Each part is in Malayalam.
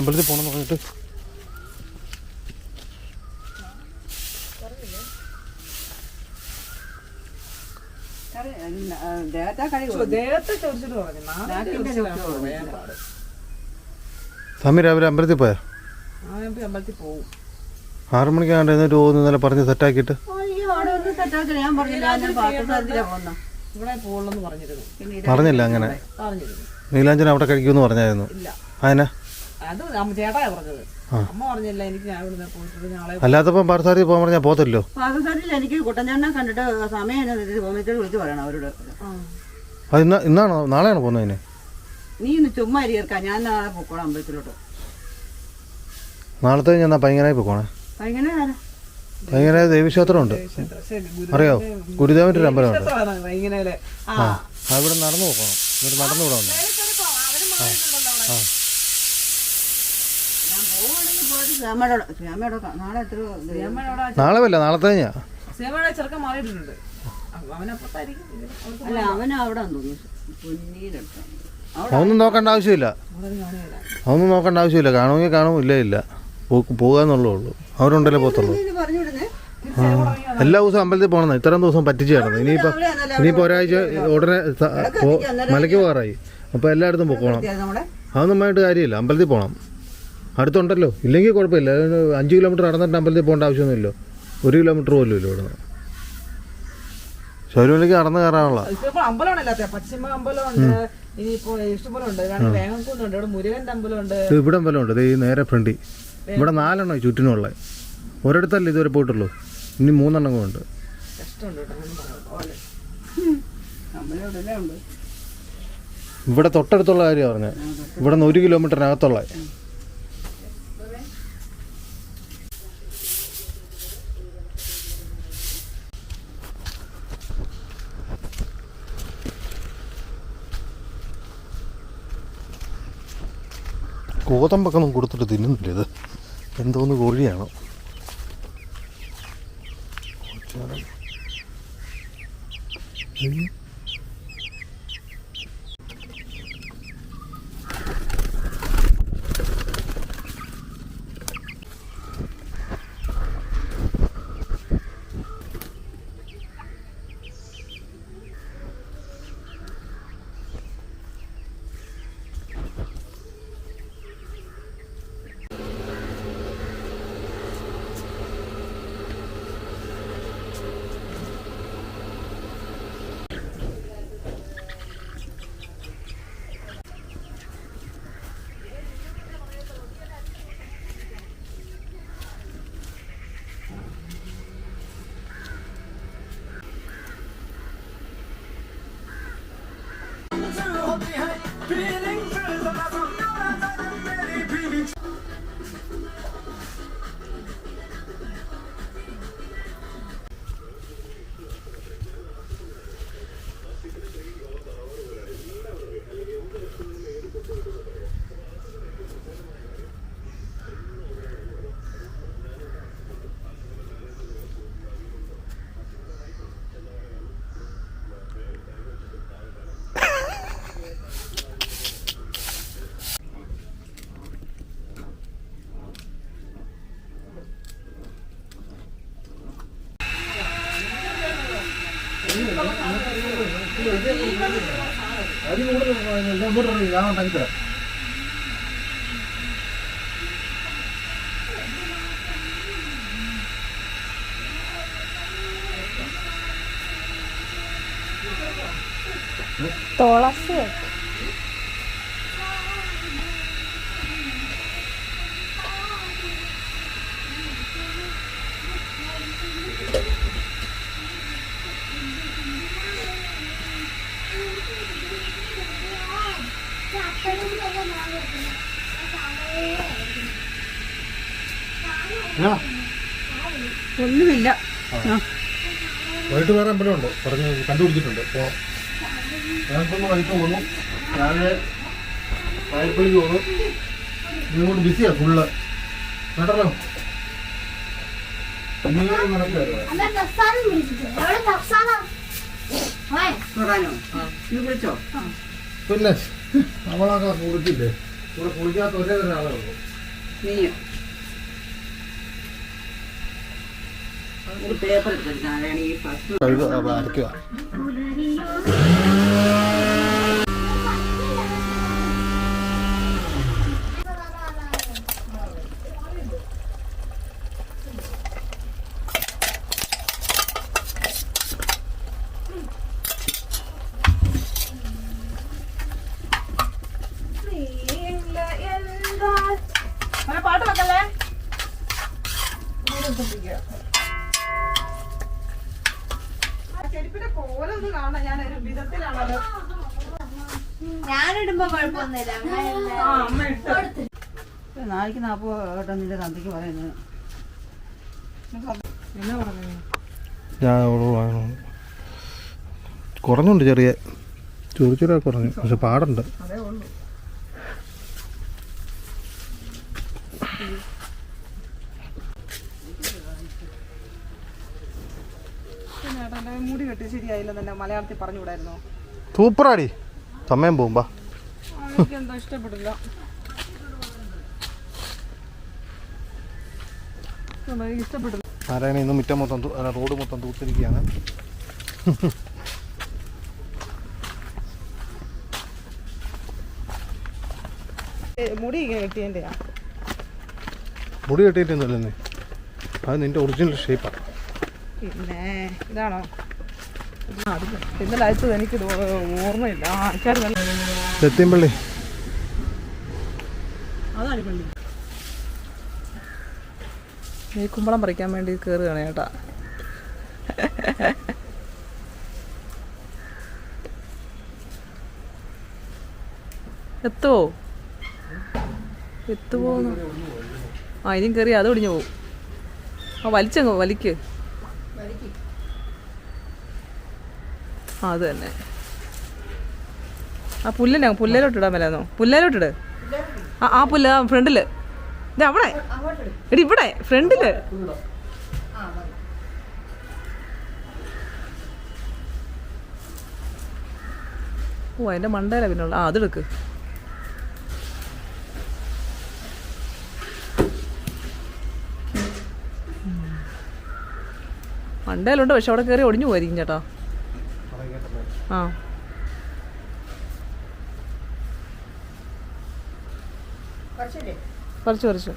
ചൊറിച്ചിലാണ് പോകണം എന്ന് പറഞ്ഞിട്ട്. സ്വാമി രാവിലെ അമ്പലത്തിൽ പോയാ? അമ്പലത്തിൽ ആറു മണിക്കാണ്ട് എന്നിട്ട് പോകുന്നു ഇന്നലെ പറഞ്ഞ് സെറ്റാക്കിയിട്ട്. അയ്യോ അവിടെ ഒന്നും സെറ്റാക്കി ഞാൻ പറഞ്ഞില്ല ഞാൻ പാത്രത്തിലാ പോന്ന ഇവിടെ പോകുള്ളെന്ന് പറഞ്ഞിരുന്നു. പറഞ്ഞില്ല അങ്ങനെ. പറഞ്ഞിരുന്നു. നീലാഞ്ചന അവിടെ കഴിക്കുമെന്ന് പറഞ്ഞായിരുന്നു. ഇല്ല. അതിനാ അത് ചേട്ടാ പറഞ്ഞത്. അമ്മ പറഞ്ഞില്ല എനിക്ക് ഞാൻ ഇവിടുന്ന് പോയിട്ട് നാളെ അല്ലാത്തപ്പം പാർസാരി പോകാൻ പറഞ്ഞാൽ പോകത്തില്ലോ എനിക്ക് കുട്ടഞ്ചേട്ടനെ കണ്ടിട്ട് സമയം വിളിച്ച് പറയണം അവരോട്. അത് ഇന്ന ഇന്നാണോ? നാളെയാണോ പോകുന്നതിന് നീ ഇന്ന് ചുമ്മാ ഇരിക്കാം. ഞാൻ നാളെ പൊക്കോളാം അമ്പലത്തിലോട്ട്. നാളത്തെ ഞാൻ പൈങ്ങനായി പോക്കോണേ? ഭയങ്കര ആരാ പൈങ്ങനായ ദേവീക്ഷേത്രമുണ്ട്. അറിയോ? ഗുരുദേവന്റെ ഒരു അമ്പലമുണ്ട്. ആ. ആ അവിടെ നടന്നു പോകണം. ഇവിടെ നടന്നു ഇവിടെ ആ ഞാൻ നാളെ വല്ല നാളെ തന്നെയാ? ചെറുക്കൻ മാറിയിട്ടുണ്ട്. അല്ല അവിടെ അതൊന്നും നോക്കേണ്ട ആവശ്യമില്ല. അതൊന്നും നോക്കേണ്ട ആവശ്യമില്ല. കാണുമെങ്കിൽ കാണും ഇല്ല ഇല്ല. പോകാന്നുള്ളൂ ഉള്ളൂ. അവരുണ്ടല്ലേ പോത്തുള്ളൂ എല്ലാ ദിവസവും അമ്പലത്തിൽ പോകണം ഇത്രയും ദിവസം പറ്റിച്ചു കിടന്നു ഇനിയിപ്പോൾ ഇനിയിപ്പോൾ ഒരാഴ്ച ഉടനെ മലയ്ക്ക് പോകാറായി. അപ്പോൾ എല്ലായിടത്തും പോകണം. അതൊന്നും ആയിട്ട് കാര്യമില്ല. അമ്പലത്തിൽ പോകണം. അടുത്തുണ്ടല്ലോ. ഇല്ലെങ്കിൽ കുഴപ്പമില്ല. അത് അഞ്ച് കിലോമീറ്റർ നടന്നിട്ട് അമ്പലത്തിൽ പോകേണ്ട ആവശ്യമൊന്നുമില്ലോ. ഒരു കിലോമീറ്റർ പോലും ഇല്ല ഇവിടെ ശബരിമലയ്ക്ക് നടന്ന് കയറാനുള്ള. ഇവിടെ അമ്പലമുണ്ട്. ഈ നേരെ ഫ്രണ്ടി ഇവിടെ നാലെണ്ണം ചുറ്റിനുള്ള ഒരിടത്തല്ല ഇതുവരെ പോയിട്ടുള്ളൂ. ഇനി മൂന്നെണ്ണം കൂടെ ഉണ്ട്. ഇവിടെ തൊട്ടടുത്തുള്ള കാര്യമാണ് പറഞ്ഞത്. ഇവിടെ നിന്ന് ഒരു കിലോമീറ്ററിനകത്തുള്ള. ഗോതമ്പൊക്കെ ഒന്നും കൊടുത്തിട്ട് തിന്നുന്നില്ല ഇത്. എന്തോന്ന് കോഴിയാണോ. Tolak sih. ഒന്നുമില്ല. വൈകിട്ട് വേറെ അമ്പലമുണ്ട് പറഞ്ഞ് കണ്ടുപിടിച്ചിട്ടുണ്ട്. അപ്പോൾ ഞങ്ങൾക്കൊന്ന് വൈകിട്ട് പോന്നു. രാവിലെ വായ്പളിക്ക് പോകുന്നു ഇങ്ങോട്ട് ബിസിയാ ഫുള്ള് കേട്ടല്ലോ? പിന്നെ അവളൊക്കെ കുളിച്ചില്ലേ ഇവിടെ കുളിക്കാത്ത ഒരേ ഒരാളേ ഉള്ളൂ. നീയോ? പേപ്പർ എടുത്തിട്ടാണ് ഈ ഫസ്റ്റ് കഴുക ഞാനിടുമ്പോ കുഴപ്പമൊന്നുമില്ല. നാളേക്ക് നാപ്പോ കേട്ടോ നിന്റെ തന്തയ്ക്ക് പറയുന്നത്. എന്നാ പറഞ്ഞു? ഞാൻ. കുറഞ്ഞുണ്ട് ചെറിയ. ചൊറിച്ചൊരാ കുറഞ്ഞു. പക്ഷെ പാടുണ്ട്. മുടി കെട്ടി ശരിയായില്ലെന്നല്ല മലയാളത്തിൽ പറഞ്ഞുകൂടായിരുന്നോ? സൂപ്പറാടി. സമയം പോകുമ്പോ എനിക്ക് ഇഷ്ടപ്പെടില്ല. എനിക്ക് നാരായണ ഇന്ന് മുറ്റം മൊത്തം റോഡ് മൊത്തം തൂത്തിരിക്കുകയാണ്. മുടി ഇങ്ങനെ കെട്ടിയതിന്റെയാ മുടി കെട്ടിയിട്ടൊന്നുമല്ലേ അത് നിന്റെ ഒറിജിനൽ ഷേപ്പാണ് പിന്നെ ഇതാണോ? ഇന്നലെ അയച്ചത് എനിക്കിത് ഓ- ഓർമ്മയില്ല. ആൾക്കാർ അയച്ചായിരുന്നല്ലോ എത്തിയമ്പള്ളി അതാണ് പള്ളി ഈ കുമ്പളം പറിക്കാൻ വേണ്ടി കയറുകയാണ് ചേട്ടാ എത്തുവോ എത്തുവോ ആ ഇനിയും കയറി അത് ഒടിഞ്ഞു പോവും. ആ വലിച്ചങ്ങ് വലിക്ക്. ആ അത് തന്നെ. ആ പുല്ലിനെ പുല്ലേലോട്ട് ഇടാൻ മേലാന്നോ പുല്ലേലോട്ടിട് ആ ആ പുല്ല് ഫ്രണ്ടിൽ. ഇത് അവിടെ. എടി ഇവിടെ ഫ്രണ്ടിൽ. ഓ അതിന്റെ മണ്ടയില പിന്നെ ആ അതെടുക്ക് മണ്ടയിലുണ്ട് പക്ഷെ അവിടെ കയറി ഒടിഞ്ഞു പോയിരിക്കും ചേട്ടാ. ആ. കുറച്ച് കുറച്ച്.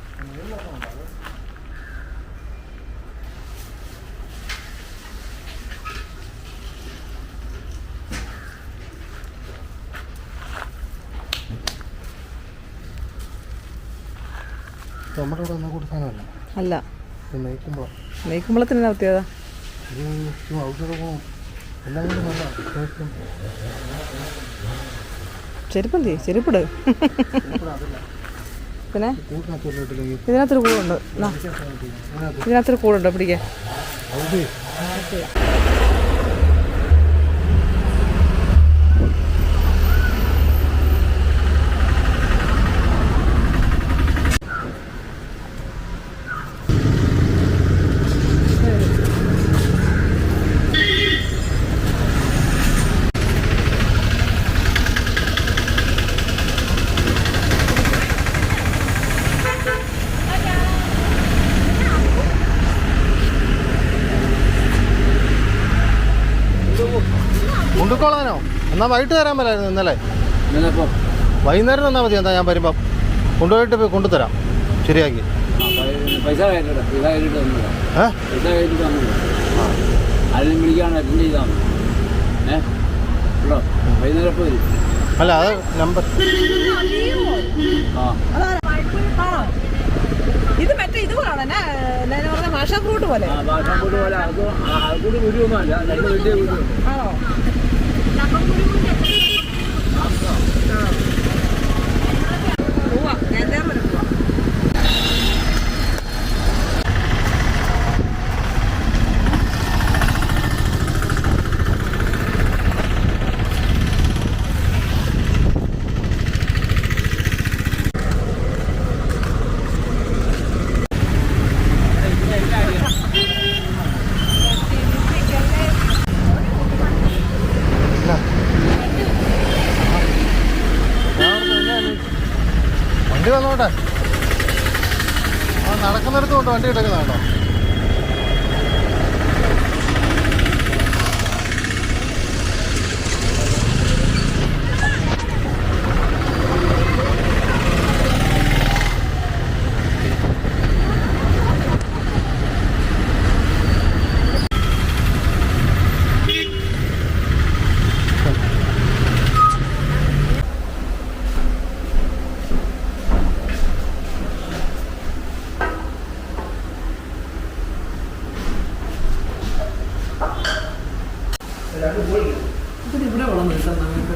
അല്ല. നെയ്ക്കുമ്പളത്തിന് എന്നാ പ്രത്യേകത ചെരുപ്പിട്. പിന്നെ ഇതിനകത്തൊരു കൂടുണ്ട്. ഇതിനകത്തൊരു കൂടുണ്ടോ. പിടിക്കാൻ അത് കൊണ്ടുക്കോളാനോ എന്നാ വൈകിട്ട് തരാൻ പറ്റായിരുന്നു ഇന്നലെ. വൈകുന്നേരം തന്നാൽ മതി എന്താ ഞാൻ വരുമ്പം. കൊണ്ടുപോയിട്ട് പോയി കൊണ്ടുതരാം. ശരിയാക്കി. പൈസ അല്ല അത് നമ്പർ. ഇത് മറ്റേ പറഞ്ഞ ഭാഷാ ഫ്രൂട്ട് പോലെ. ആണോ? പോവാ നേരത്തെ വരെ പോവാ വണ്ടി വന്നോട്ടെ ആ നടക്കുന്നിടത്ത് കൊണ്ട് വണ്ടി എടുക്കുന്നുണ്ടോ ഇവിടെ വെള്ളം നിർത്താം നമുക്ക്.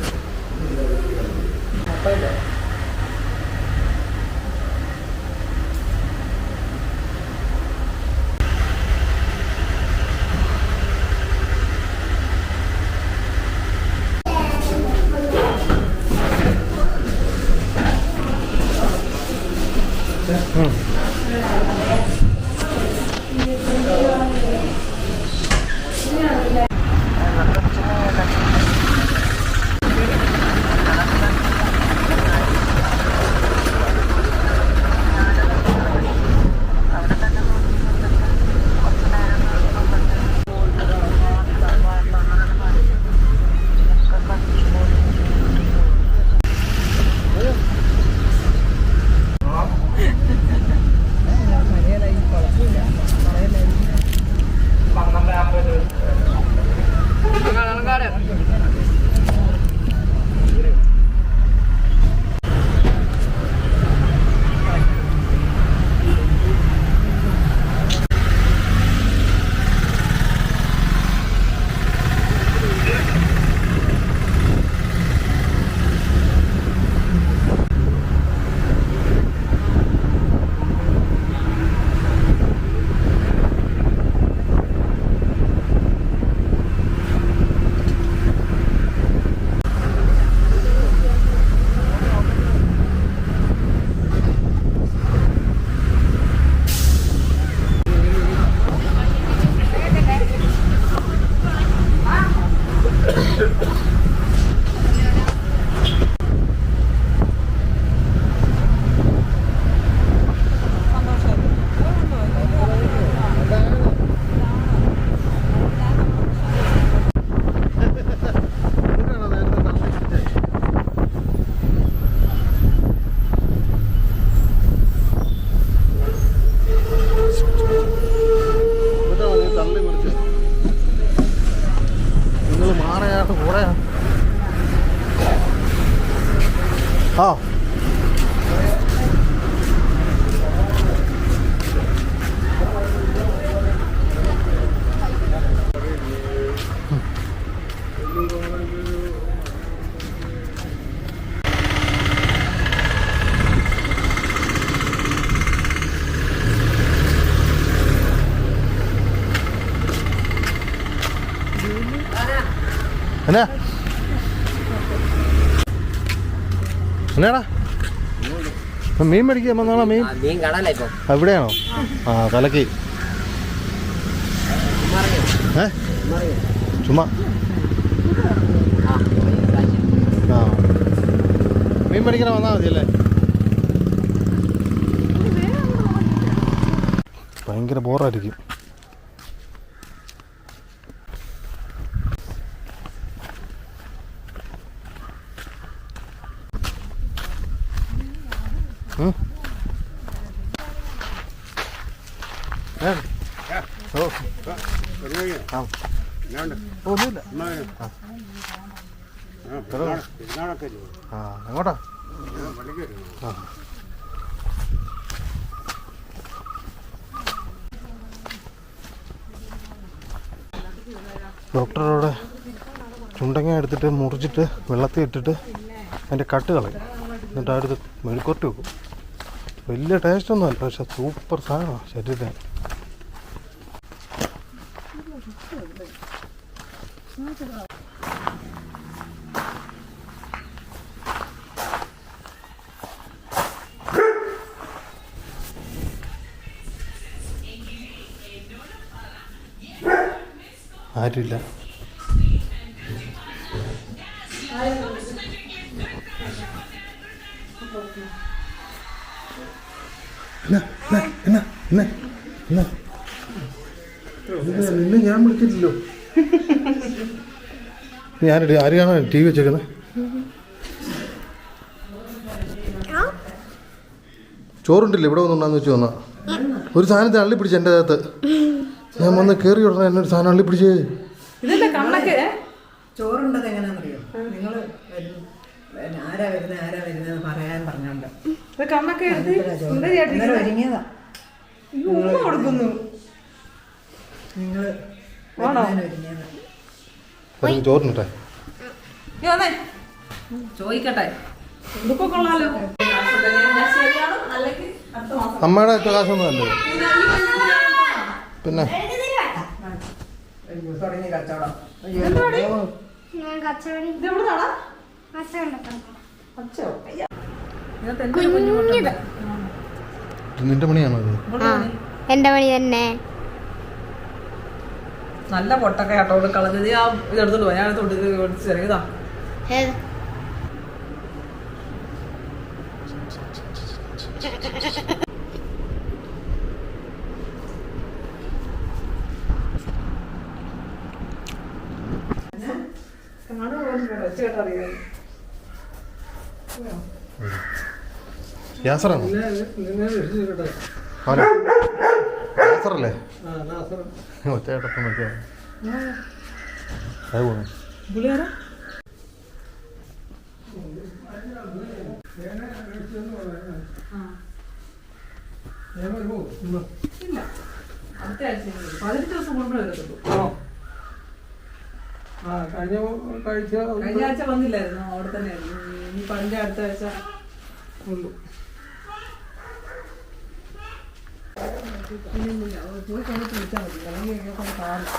മാറയാട്ട് കൂടെയാ ആ മീൻ മേടിക്കാൻ വന്നാണോ മീൻ? മീൻ കാണാല്ല ഇപ്പൊ. എവിടെയാണോ ആ കലക്കി ഏ? ചുമ്മാ. ആ. മീൻ മേടിക്കാൻ വന്നാൽ മതി അല്ലേ? ഭയങ്കര ബോറായിരിക്കും ഉം. ഏ? ഓ ആ. ഒന്നുമില്ല ആ. എങ്ങോട്ടാ ഡോക്ടറോടെ ചുണ്ടങ്ങ എടുത്തിട്ട് മുറിച്ചിട്ട് വെള്ളത്തിൽ ഇട്ടിട്ട് അതിന്റെ കട്ട് കളയും. എന്നിട്ട് അടുത്ത് മെഴുക്കുരട്ടി വെക്കും. വലിയ ഒന്നുമല്ല പക്ഷെ സൂപ്പർ സാധനമാണ് ശരീരത്തിന്. നിന്നെ ഞാൻ വിളിച്ചിട്ടില്ലോ. ഞാനിട്ട് ആരെയാണ് ടി വി വെച്ചേക്കുന്നത് ചോറുണ്ടില്ല ഇവിടെ വന്നുണ്ടാന്ന് വെച്ച് വന്നാ. ഒരു സാധനത്തെ അള്ളി പിടിച്ച് എന്റെ അകത്ത്. ഞാൻ വന്ന് കയറി ഉടനെ എന്നെ ഒരു സാധനം അള്ളി പിടിച്ച് ആരാ വരുന്നത് ആരാ വരുന്നത് പറയാൻ പറഞ്ഞോണ്ട്. ഇത് കണ്ണൊക്കെ എടുത്ത് സുന്ദരിയായിട്ട് ഇന്നലെ ഒരുങ്ങിയതാ. അയ്യോ, ഉമ്മ കൊടുക്കുന്നു. നിങ്ങൾ ചോറിനിട്ടെ. ചോദിക്കട്ടെ. കൊള്ളാലോ അമ്മയുടെ കാശൊന്നും അല്ലേ? പിന്നെ? തുടങ്ങി കച്ചവടം. ഞാൻ കച്ചവടി. ഇതെവിടെ കച്ചവടം കുഞ്ഞിത്. നിന്റെ പണിയാണോ എന്റെ പണി തന്നെ. നല്ല പൊട്ടൊക്കെ ആട്ടോട് കളഞ്ഞത്. ആ ഇതെടുത്തോണ്ട് പോയി ഞാൻ തൊട്ട് ഇതാ ഏത് യാസറാണോ യാസറല്ലേ? നോക്കിയാ അത് പോണു. ദിവസം കൂടുമ്പോഴേ വരത്തുള്ളൂ. കഴിഞ്ഞ ആഴ്ച വന്നില്ലായിരുന്നു. അവിടെ തന്നെ ആയിരുന്നു ഇനി പതിനഞ്ച അടുത്ത ആഴ്ച ഉള്ളൂ പോയി വിളിച്ചാൽ മതി. അല്ലെങ്കിൽ കാണും.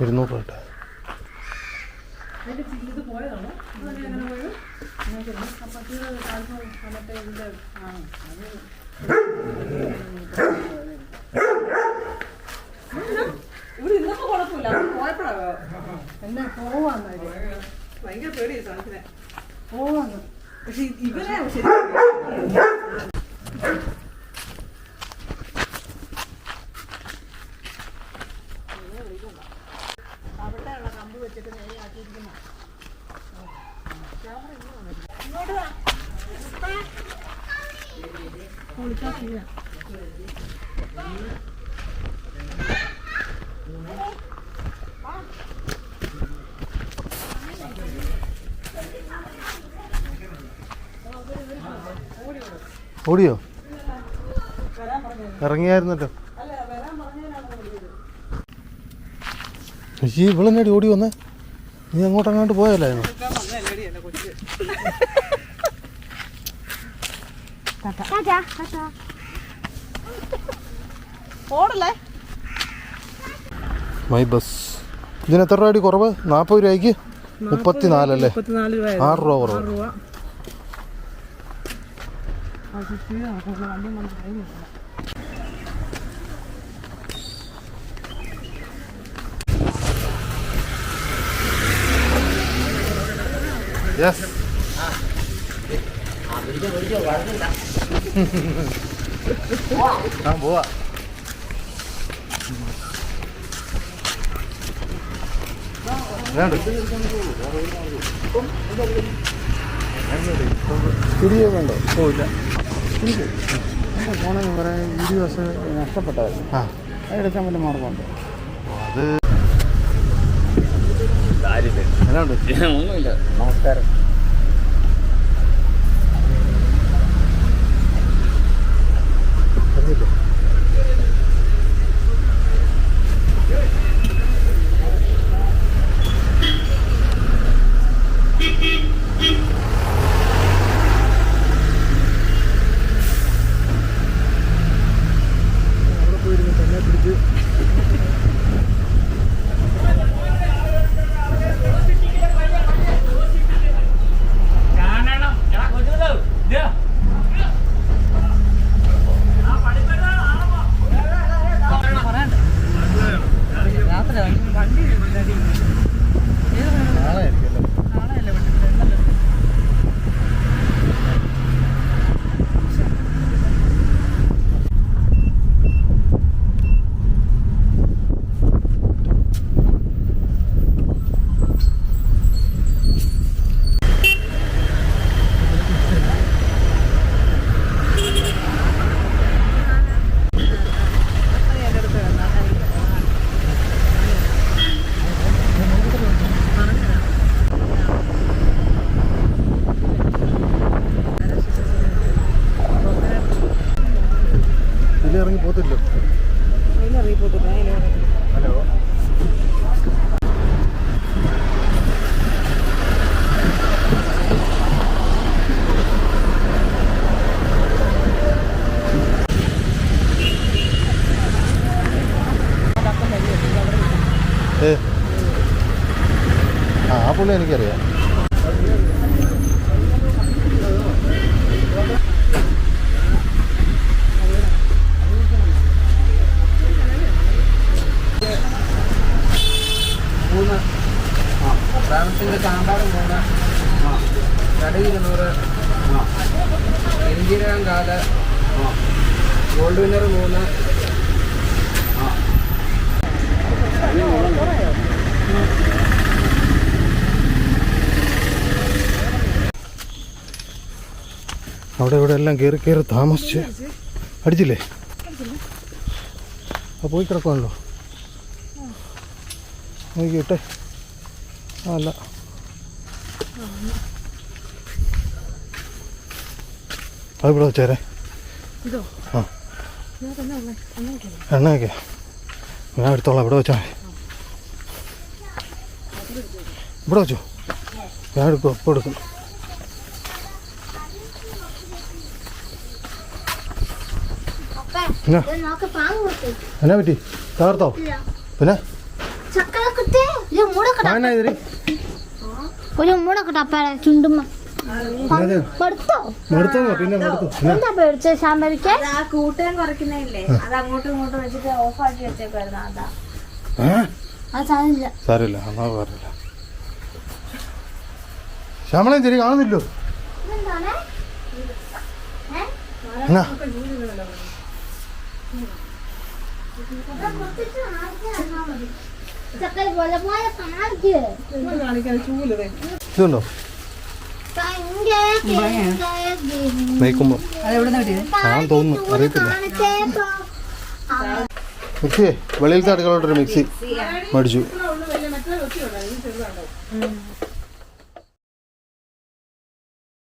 ഇരുന്നൂറ് രൂപ ഇട്ടാ. ഇത് പോയതാണോ. അതെങ്ങനെ അങ്ങനെ പോയത് ഇവിടെ ഇരുന്നപ്പോ കുഴപ്പമില്ല. അത് പോയപ്പോഴാ എന്നെ പോവാന്ന് ഭയങ്കര പേടിയാണ് സാധനത്തിനെ. പോവാന്ന്. പക്ഷെ ഇവരെ ശരി ഓടിയോ? ഇറങ്ങിയായിരുന്നല്ലോ. ഈ ഇവളെന്നാടി ഓടി വന്നേ? നീ അങ്ങോട്ടങ്ങാണ്ട് പോയല്ലായിരുന്നു ഓടല്ലേ? മൈ ബസ് ഇതിന് എത്ര രൂപ കുറവ്? നാൽപ്പത് രൂപയ്ക്ക്? മുപ്പത്തിനാലല്ലേ ആറ് രൂപ കുറവ്. യെസ് ആ. പോവാ വേണ്ട തിരികെ വേണ്ടോ ഓ ഇല്ല ഫോണിൽ കുറേ വീഡിയോസ് നഷ്ടപ്പെട്ടായിരുന്നു ആ. അതെടുക്കാൻ വല്ല മാർഗമുണ്ടോ അത് ഒന്നുമില്ല നമസ്കാരം ആ എനിക്കറിയാം അവിടെ ഇവിടെ എല്ലാം കയറി കയറി താമസിച്ച് അടിച്ചില്ലേ? ആ പോയി കിടക്കുവാണല്ലോ. നോക്കിയിട്ടെ. അല്ല. അത് ഇവിടെ വെച്ചേരെ. ആ. എണ്ണയൊക്കെ. ഞാൻ എടുത്തോളാം. ഇവിടെ വെച്ചാൽ ഇവിടെ വെച്ചോ. ഞാൻ എടുക്കും അപ്പോൾ എടുക്കും അപ്പേ എന്നാ ഇത് നോക്ക് പാമ്പ് കുത്തി എന്നാ പറ്റി തകർത്തോ ഇല്ല പിന്നെ ചക്കര കുത്തി ഒരു മൂടക്കട ആ എന്നാ ഇതിരി ഒരു മൂടക്കട അപ്പേടെ ചുണ്ടുമ്മ പിന്നെ? എന്നാ ആ കൂട്ടുകാൻ കുറയ്ക്കുന്നില്ലേ അത് അങ്ങോട്ടും ഇങ്ങോട്ടും വെച്ചിട്ട് ഓഫ് ആക്കി വെച്ചേക്കായിരുന്നു അതാ സാരമില്ല. എന്നാ ശ്യാമളയും ശരി കാണുന്നില്ലോ? എന്നാ? തോന്നുന്നു വെളിയിലത്തെ അടുക്കളോട്ടൊരു മിക്സി മേടിച്ചു.